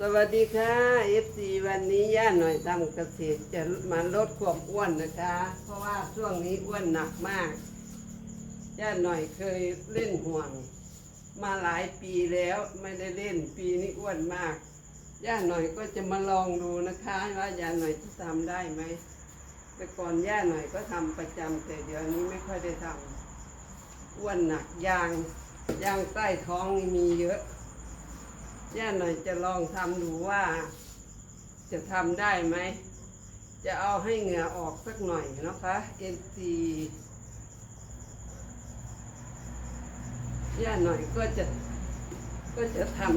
สวัสดีค่ะ FC วันนี้ย่าหน่อยทำเกษตรจะมาลดความอ้วนนะคะ เพราะว่าช่วงนี้อ้วนหนักมาก ย่าหน่อยเคยเล่นห่วง มาหลายปีแล้วไม่ได้เล่นปีนี้อ้วนมาก ย่าหน่อยก็จะมาลองดูนะคะว่าย่าหน่อยจะทำได้ไหมแต่ก่อนย่าหน่อยก็ทำประจำแต่เดี๋ยวนี้ไม่ค่อยได้ทำอ้วนหนักยางยางใต้ท้องมีเยอะ ย่าหน่อยจะลองทำดูว่า จะทำได้ไหม จะเอาให้เหงื่อออกสักหน่อยนะคะเอ็นซีย่าหน่อยก็จะก็จะทำ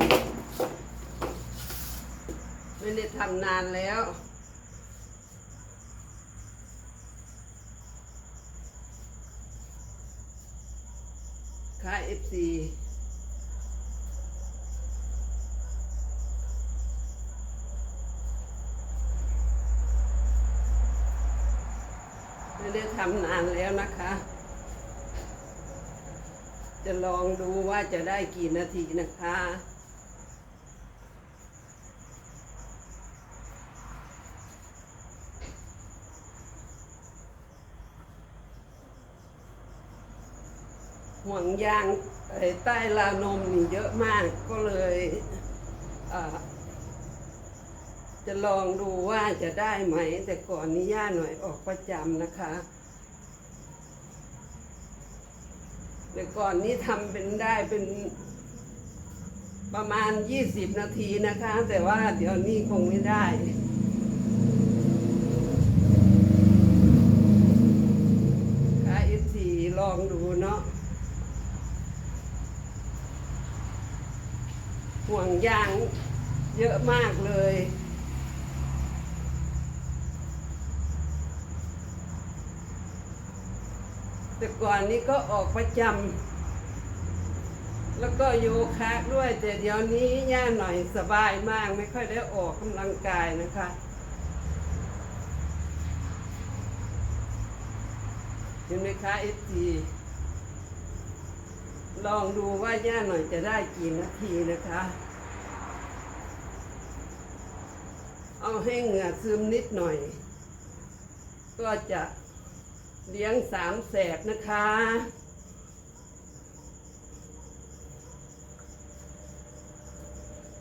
ไม่ได้ทำนานแล้วค่ะเอฟซี ได้ทำนานแล้วนะคะ จะลองดูว่าจะได้กี่นาทีนะคะห่วงยางใต้ราวนมนี่เยอะมากก็เลยอ่อ จะลองดูว่าจะได้ไหม แต่ก่อนนี้ย่าหน่อยออกประจำนะคะ แต่ก่อนนี้ทำเป็นได้เป็นประมาณ 20 นาทีนะคะ แต่ว่าเดี๋ยวนี้คงไม่ได้ค่ะอีสีลองดูเนาะห่วงยางเยอะมากเลย แต่ก่อนนี้ก็ออกประจำแล้วก็โยคะด้วย แต่เดี๋ยวนี้ย่าหน่อยสบายมากไม่ค่อยได้ออกกำลังกายนะคะเห็นไหมคะเอฟีลองดูว่าย่าหน่อยจะได้กี่นาทีนะคะ เอาให้เหงื่อซึมนิดหน่อย ก็จะ เลี้ยงสามแสกนะคะ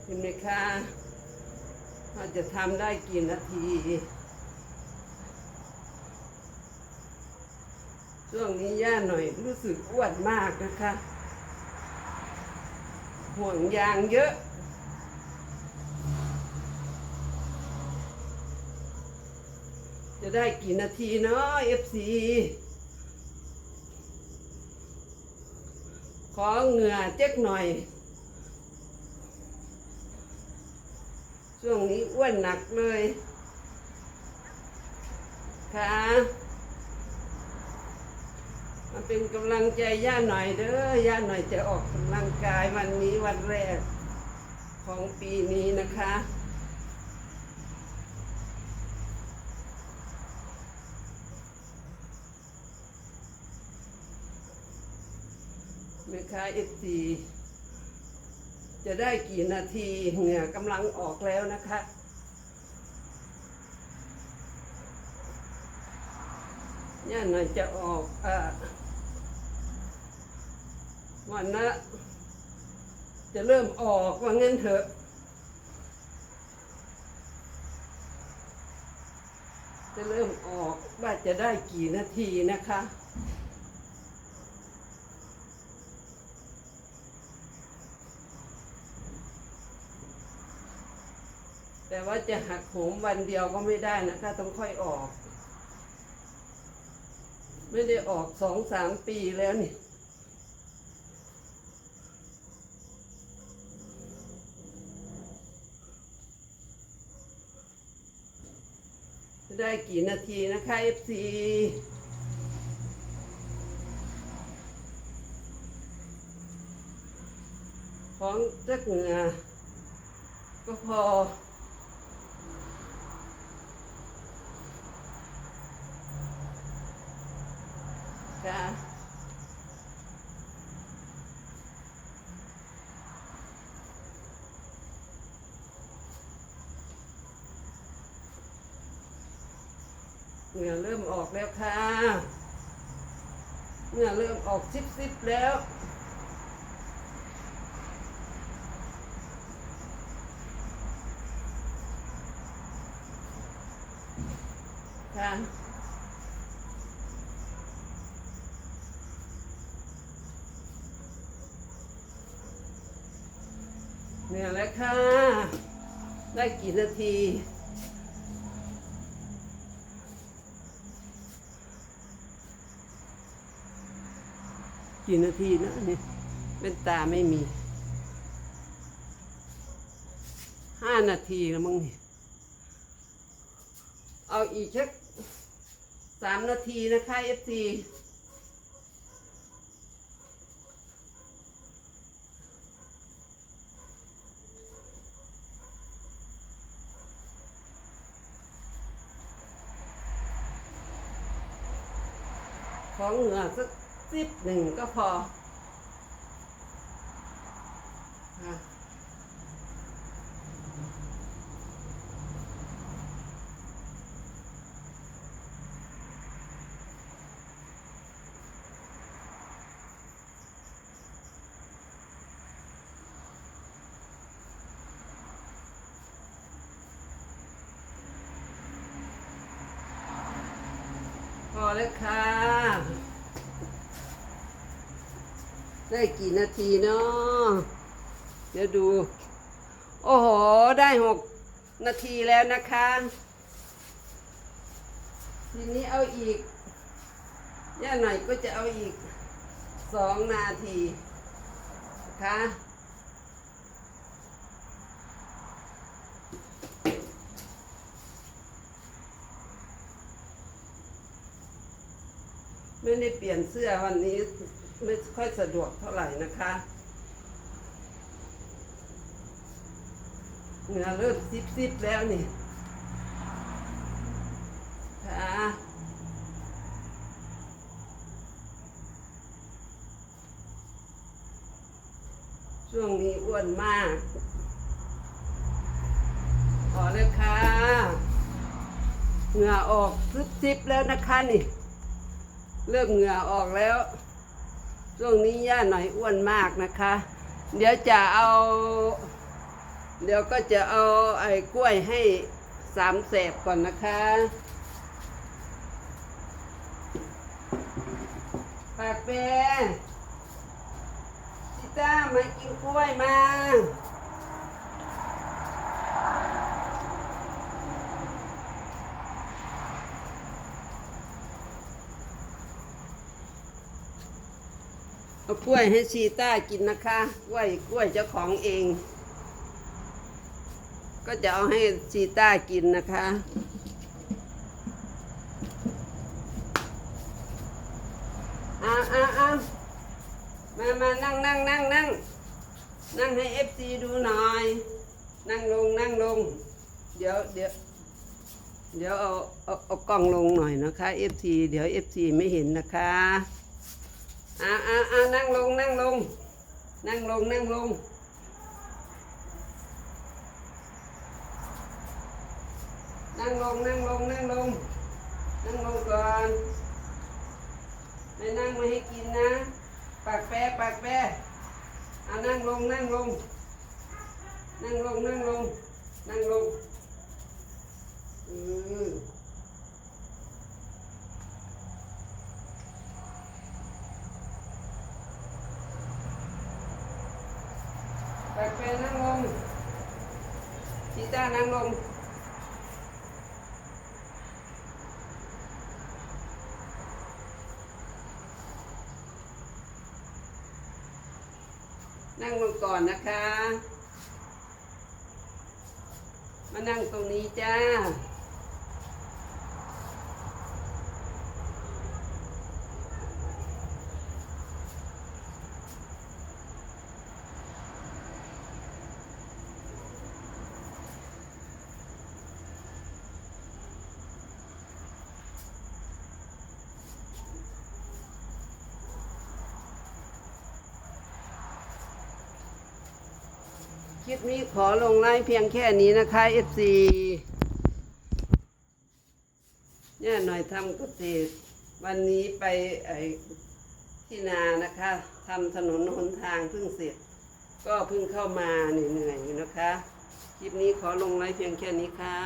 เห็นไหมคะว่าจะทำได้กี่นาที ช่วงนี้ย่าหน่อยรู้สึกอ้วนมากนะคะ ห่วงยางเยอะ จะได้กี่นาทีเนาะ FC ขอเหงื่อเจ๊กหน่อย ช่วงนี้อ้วนหนักเลย ค่ะมาเป็นกำลังใจย่าหน่อยเด้อย่าหน่อยจะออกกำลังกายวันนี้วันแรกของปีนี้นะคะ ค้าเอฟซีจะได้กี่นาทีเหงื่อกำลังออกแล้วนะคะย่าหน่อยจะออกอ่อวันนะจะเริ่มออกว่างั้นเถอะ จะเริ่มออกว่าจะได้กี่นาทีนะคะ แต่ว่าจะหักโหมวันเดียวก็ไม่ได้นะคะต้องค่อยออก ไม่ได้ออกสองสามปีแล้วนี่ได้กี่นาทีนะคะ FC ของจักเหงือก็พอ จ้เหงื่อเริ่มออกแล้วค่ะเหงื่อเริ่มออกซิบซิบแล้ว ค่ะ เนื่ยแล้วค่ะ ได้กี่นาที กี่นาทีนะอันนี่เป็นตาไม่มี ห้านาทีแล้วมั้งนี่เอาอีกสักสามนาทีนะคะเอฟซี ของเหงือสักสิบหนึ่งก็พอพอแล้วค่ะ ได้กี่นาทีเนาะเดี๋ยวดู โอ้โห ได้หกนาทีแล้วนะคะ ทีนี้เอาอีกย่าหน่อยก็จะเอาอีกสองนาทีนะคะไม่ได้เปลี่ยนเสื้อวันนี้ ไม่ค่อยสะดวกเท่าไหร่นะคะเหงื่อเริ่มซิบซิบแล้วนี่ค่ะช่วงนี้อ้วนมากพอเลยค่ะเหงื่อออกซิบซิบแล้วนะคะนี่ เริ่มเหงื่อออกแล้ว ช่วงนี้ย่าหน่อยอ้วนมากนะคะ เดี๋ยวจะเอา เดี๋ยวก็จะเอาไอ้กล้วยให้สามเสบก่อนนะคะปากเปจิต้ามากินกล้วยมา เอากล้วยให้ชีต้ากินนะคะ กล้วยกล้วยเจ้าของเอง ก็จะเอาให้ชีต้ากินนะคะเอาเอาเอามามานั่งนั่งนั่งนั่งนั่งให้เอฟซีดูหน่อย นั่งลงนั่งลง เดี๋ยวเดี๋ยวเดี๋ยวเอาเอาเอากล้องลงหน่อยนะคะเอฟซีเดี๋ยวเอฟซีไม่เห็นนะคะ อ่าอ่าอ่านั่งลงนั่งลง นั่งลงนั่งลงนั่งลงนั่งลงนั่งลงนั่งลงก่อนไม่นั่งไม่ให้กินนะปากแปะปากแปะอ่านั่งลงนั่งลงนั่งลงนั่งลงนั่งลงอืม ไปเป็ นนั่งลงชีต้านั่งลงนั่งลงก่อนนะคะ มานั่งตรงนี้จ้า ลิปนี้ขอลงไลน์เพียงแค่นี้นะคะ FC ย่ยหน่อยทำเกษตรวันนี้ไปไอที่นานะคะทำถนนหนทางเพิ่งเสร็จ ก็เพิ่งเข้ามาเหนื่อยๆอยู่นะคะ คลิปนี้ขอลงไลฟ์เพียงแค่นี้ค่ะ